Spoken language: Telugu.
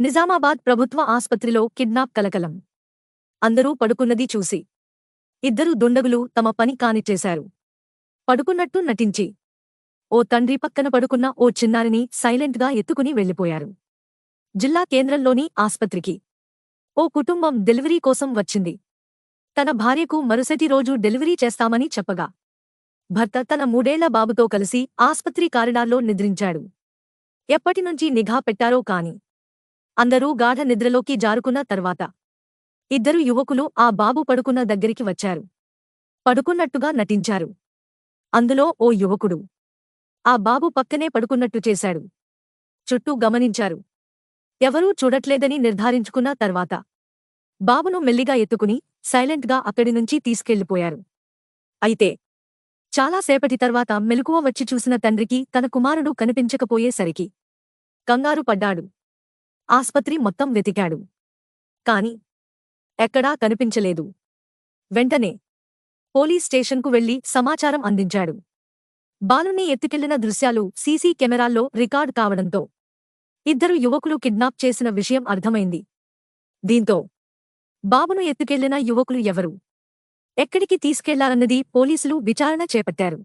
నిజామాబాద్ ప్రభుత్వ ఆస్పత్రిలో కిడ్నాప్ కలకలం. అందరూ పడుకున్నది చూసి. ఇద్దరు దుండగులు తమ పని కానిచ్చేశారు పడుకున్నట్టు నటించి. ఓ తండ్రి పక్కన పడుకున్న ఓ చిన్నారిని సైలెంట్గా ఎత్తుకుని వెళ్ళిపోయారు జిల్లా కేంద్రంలోని ఆస్పత్రికి. ఓ కుటుంబం డెలివరీ కోసం వచ్చింది. తన భార్యకు మరుసటి రోజు డెలివరీ చేస్తామని చెప్పగా. భర్త తన మూడేళ్ళ బాబుతో కలిసి ఆస్పత్రి కారిడార్లో నిద్రించాడు. ఎప్పటినుంచి నిఘా పెట్టారో కాని. అందరూ గాఢ నిద్రలోకి జారుకున్న తర్వాత ఇద్దరు యువకులు ఆ బాబు పడుకున్న దగ్గరికి వచ్చారు. పడుకున్నట్టుగా నటించారు. అందులో ఓ యువకుడు ఆ బాబు పక్కనే పడుకున్నట్టు చేశాడు. చుట్టూ గమనించారు. ఎవరూ చూడట్లేదని నిర్ధారించుకున్న తర్వాత బాబును మెల్లిగా ఎత్తుకుని సైలెంట్గా అక్కడి నుంచి తీసుకెళ్ళిపోయారు అయితే చాలాసేపటి తర్వాత మెలకువ వచ్చి చూసిన తండ్రికి తన కుమారుడు కనిపించకపోయేసరికి కంగారు పడ్డాడు. ఆస్పత్రి మొత్తం వెతికాడు. కాని ఎక్కడా కనిపించలేదు. వెంటనే పోలీస్ స్టేషన్కు వెళ్ళి సమాచారం అందించాడు. బాలుని ఎత్తుకెళ్ళిన దృశ్యాలు సీసీ కెమెరాల్లో రికార్డ్ కావడంతో ఇద్దరు యువకులు కిడ్నాప్ చేసిన విషయం అర్థమైంది. దీంతో బాబును ఎత్తుకెళ్ళిన యువకులు ఎవరు? ఎక్కడికి తీసుకెళ్ళారన్నది పోలీసులు విచారణ చేపట్టారు.